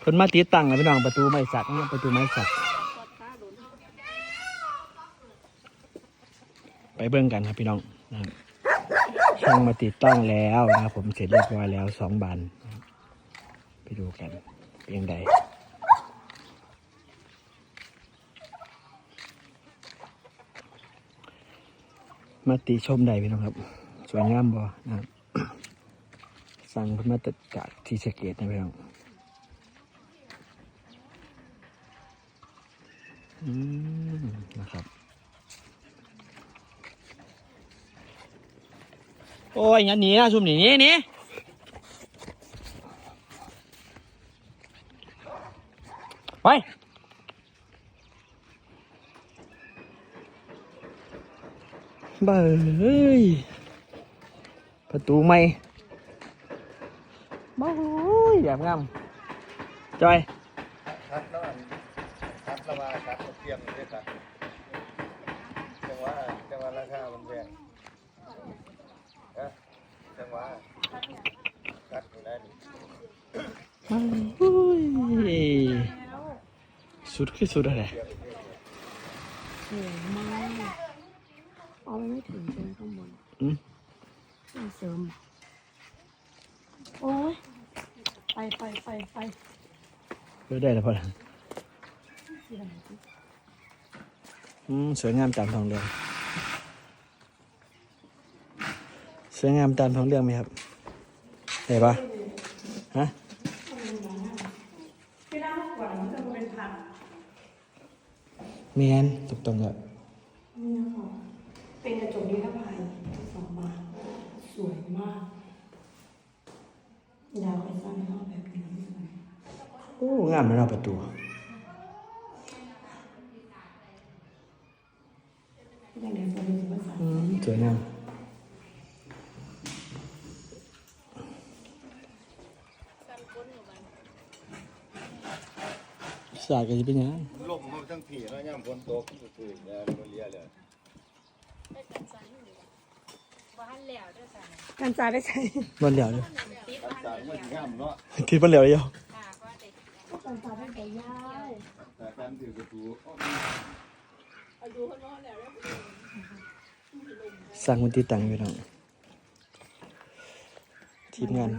เพิ่นมาติดตั้งแล้วพี่น้องประตูไม้สักเนี่ยประตูไม้สัก ไปเบิ่งกันครับพี่น้องนะครับช่างมาติดตั้งแล้วนะครับผมเสร็จเรียบร้อยแล้วสองบานไปดูกันเพียงใดมาติชมใดพี่น้องครับ สวยงามบ่นะครับ สั่งเพิ่นมาจากที่สเกตนะพี่น้องอืมนะครับ โอ้ยงั้นหนีนะซุ่มหนีหนี่นี่ไปเบ้ยประตูไม่ บ้ยแบบงามจอยคัดแล้วอันคัดระบาคัดเทียมด้วยกันจังหวะจังหวะราคามันแพงนะจังหวะคัดอยู่ได้นี่โอ้ยสุดคือสุดอะไรสวยมากเอามันไม่ถึงใช่ไหมข้างบนอืมต้องเสริม โอ้ย ไป ไปไปไปเพื่อได้แล้วพอละเสียงอืมสวยงามตามท้องเรื่องสวยงามตามท้องเรื่องไหมครับเห็นปะฮะที่นั่งมากกว่ามันจะเป็นผักเมียนถูกต้องแล้ว นี่นะคะเป็นกระจกนิรภัยสองบานสวยมากอยากไปสร้างห้องแบบนี้เลย โอ้งามเลยเนาะประตูอย่างเดียวจะเป็นภาษาอืมสวยงามสากก็จะเป็นยังไงลมมันทั้งผีแล้วย่ำฝนตกตื่นแล้วมันเลียเลยการจ่ายได้ใช้บนเหลียวเลยการสายมันง่ามเนาะคิดบนเหลียวเดียว การจ่ายได้ใช้ยายแต่การถือประตูสั่งมันติดตั้งอยู่น้องทีมงาน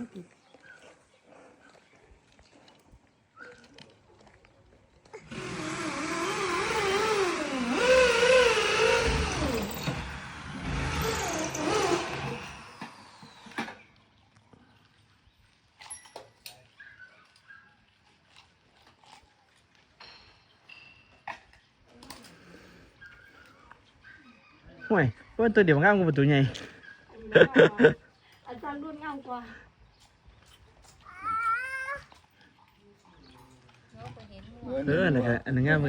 ห่วยว่าตัวเดียวงามกว่าประตูใหญ่อาจารย์รุ่นงามกว่าเอออันนั้นก็อันนั้นงามเห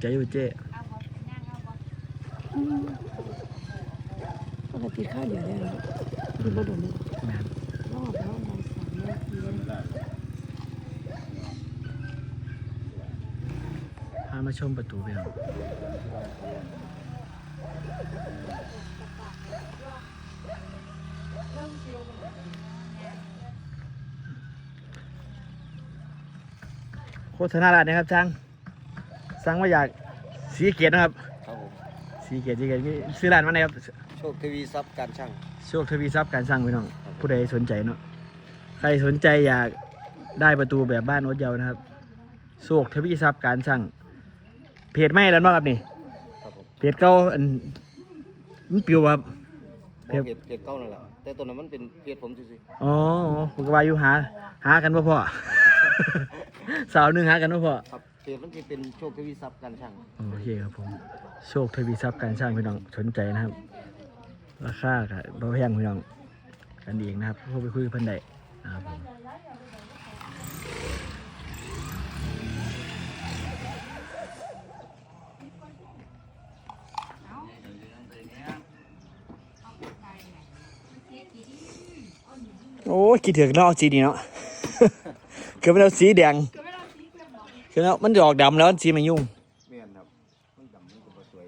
ใหญ่กว่าตัวนี้อืมกระจกตัวไหนมันเต็มบ่นะเว้ยบ่บ้าบ่ขอท่าอะไรบ้านสวยมากถือใจว่ะเห็นไหมเจ้าของบ้านถือใจอยู่เจ๊ปกติข้าวเดียวได้แล้วคือบ่โดนเลยแม่นรอบรอบบ่ายสามนาทีพามาชมประตูไปเอาโฆษณาร้านนะครับช่าง สั่งมาอยากสีเกียรตินะครับครับผมสีเกียรติสีเกียรติมีซื้อร้านมาไหนครับ โชคทวีทรัพย์การช่าง โชคทวีทรัพย์การสร้างพี่น้อง ผู้ใดสนใจเนาะใครสนใจอยากได้ประตูแบบบ้านโอ๊ตเยาว์นะครับโชคทวีทรัพย์การสร้างเพจไม่แล้วเนาะครับนี่ครับผมเพจเก่าอันมันปิวครับ เพจ เพจเก้านั่นแหละแต่ตัวนั้นมันเป็นเพจผมซื่ออ๋อผมก็ว่าอยู่หา หากันบ่พอ สาวหนึงหากันบ่พอๆครับ เพจมันจะเป็นโชคทวีทรัพย์การช่างโอเคครับผม โชคทวีทรัพย์การสร้างพี่น้องสนใจนะครับ ราคาก็บ่แพงพี่น้องกันเองนะครับเข้าไปคุยกับเพิ่นได้นะครับผมเโอ้ยคิดถึงเนาะเอาสีนี้เนาะคือมันเอาสีแดง คือแล้วมันจะออกดำแล้วสีมันยุ่งเมียนครับมันดำมันก็บ่สวย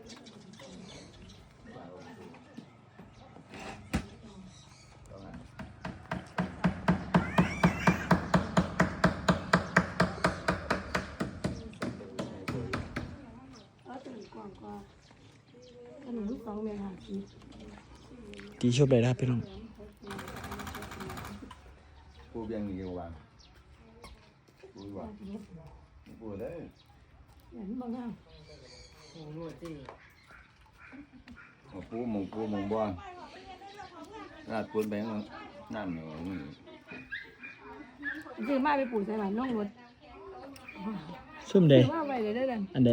เอาตัวนี้กว้างกว่าอันนี้สองเมตรห้าสิบตีชอบเลยนะครับพี่น้องปูเบียงนี่ก็วางปูว่า ปูเลยเห็นบ้างอะเอาปูหมงปูหมงบ่ราดปูนไปข้างน้ำเหนียวนี่ซื้อมาไปปลูกใส่หลานน้องรถส้มใดซื้อมาไว้เลยได้อเดันอันใด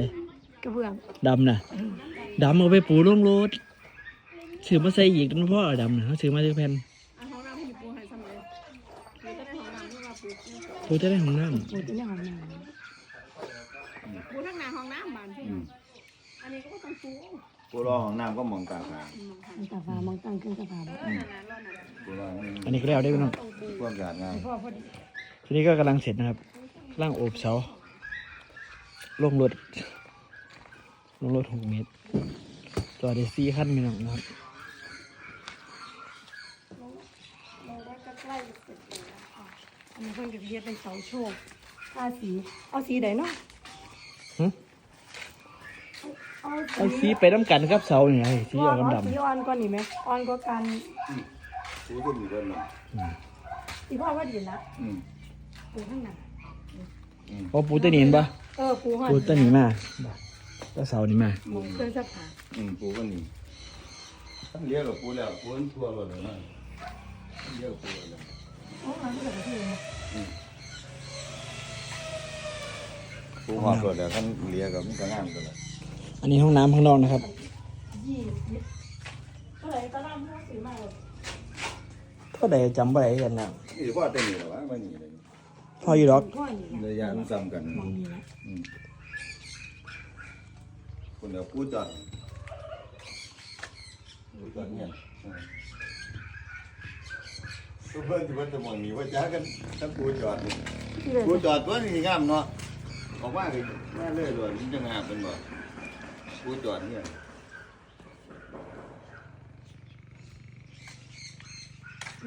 กระเบื้องดำน่ะดำเอาไปปูลงรถซื้อมาใส่อีกนั่นพ่อดำนะเขาซื้อมาจากแผ่นห้องน้ำให้ปูให้ซ้ำเลยปูจะได้ห้องน้ำที่ว่าปูปูจะได้ของน้ปูจะได้ห้องน้ ปูทั้งหน้าห้องน้ำบานพี่อืมอันนี้ก็ต้องปูปูรอของน้ำก็มองตาขาำมันตาฟ้ามองตั้งขึ้นตาฟ้าบ่เออนั่นน่ะรอดน่ะปูรอนี่ำอันนี้ก็แล้วได้พี่น้องต้องปูความสะอาดงามพ่อพอดีทีนี้ก็กำลังเสร็จนะครับร่างโอบเสาลงรถลงรถหกเมตรจอดได้สี่ขั้นพี่น้องนะครับ เราได้ก็ใกล้เสร็จแล้วค่ะอันนี้เพิ่นจะเฮ็ดเป็นเสาโชคทาสี เอาสีไหนเนาะหึ เอาเอาสีไปน้ำกันครับเสาเนี่ยสีออกเอาดำสีอ่อนก่อนนี่ไหมอ่อนกว่ากันปูก็มีกันเนาะอีพ่อว่าดีละอืมปูข้างหน้าอืมๆพอปูตัวนี้เห็นปะเออปูหันปูตัวนี้มาตัวเสานี้มาหมองเครื่องซักผ้าอืมปูก็มีท่านเลี้ยงกับปูแล้วปูมันทั่วเลยนะท่านเลี้ยงกับปูแล้วโอ้มันก็แบบที่เลยปูหอดเลยแล้วท่านเลี้ยงกับมันก็งามกันเลย อันนี้ห้องน้ำข้างนอกนะครับยี่สิบเท่าไหร่ก็ร่ำห้าสิบมากเลยเท่าใดจำบ่ได้กันแล้วนี่พ่อเต้นอยู่หรอวะไม่นี่เลยพออยู่ดอกพ่อนี่นะเลยยานซ้ำกันมองนี่นะอืมคนเดียวปูจอดปูจอดเนี่ยอืมทุกเพื่อนที่เพื่อนจะมองมีว่าจ้ากันถ้าปูจอดนี่ที่เลยปูจอดตัวนี้งามเนาะออกมาเลยมาเลยเลยมันจะงามเป็นบ่ปูจ อดเนี่ย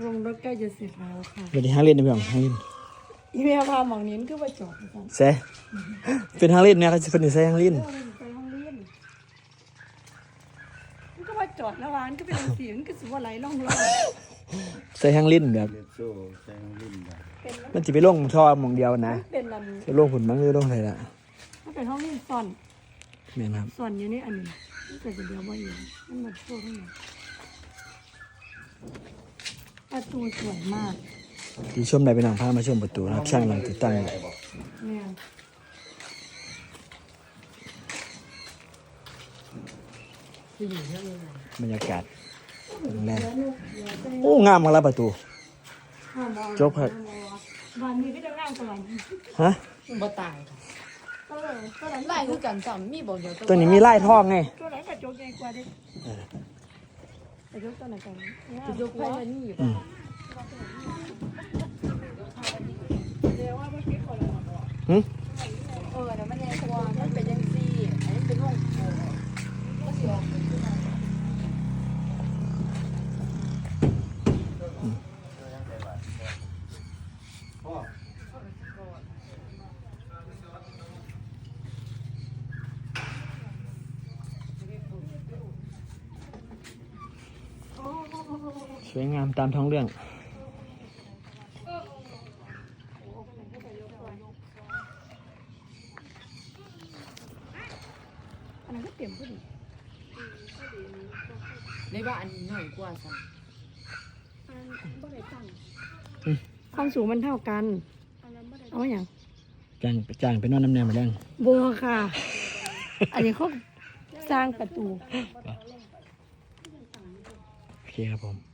ลงรถใกล้จะเสร็จแล้วค่ะเดี๋ยวนี้ห้างเล่นนะพี่น้องห้างเล่นอีเมลพาหมองนี้คือว่าจอดนะครับแซ่เป็นห้างเล่นเนี่ยเขาจะเป็นใส่ห้างเล่นเออมันไปห้องเรียนมันก็ว่าจอดแล้ววานก็เป็นเสียงก็สิว่าไหลล่องล่องใส่ห้างเล่นแบบเรียนโซ่แซงลิ้นได้เป็นมันจะไปลงท่อหมองเดียวนะ เป็นลจะลงผุนมั้งหรือลงอะไรละำมันเป็นห้องเรียนซ่อน แม่นครับซ่อนอยู่ในอันนี้แต่จะเดียวว่าอยู่มันมาโชว์ข้างในประตูสวยมากที่ชมได้ไปนั่งพามาชมประตูนะครับช่างหลังติดตั้งได้บ่เนี่ยบรรยากาศโรงแรมโอ้งามมากแล้วประตูห้ามมองจบครับ วันนี้ก็จะร่างสวรรค์ฮะบ่ตายค่ะเออก็ ไล่คือกันซ้ำมีบอกเดียวตัวนี้มีไล่ท่องไงตัวไหนกระจกใหญ่กว่าดิกระจกตัวไหนกันจะยกไพ่วันนี้อยู่อืม เดี๋ยวว่าเมื่อกี้คนละ หึ เออนะมันยังตัวมันเป็นยังซี่อันนี้เป็นวงโอ้ก็สิออกเป็นขึ้นมา สวยงามตามท้องเรื่อง อันนั้นก็เตรียมขึ้นในว่าอันนี้หน่อยกว่าซ้ความสูงมันเท่ากันเอาอย่างจ้างจ้างไปนอนน้ำแนมมาแรงบัวค่ะ อันนี้เขาสร้างประตู โอเคครับผม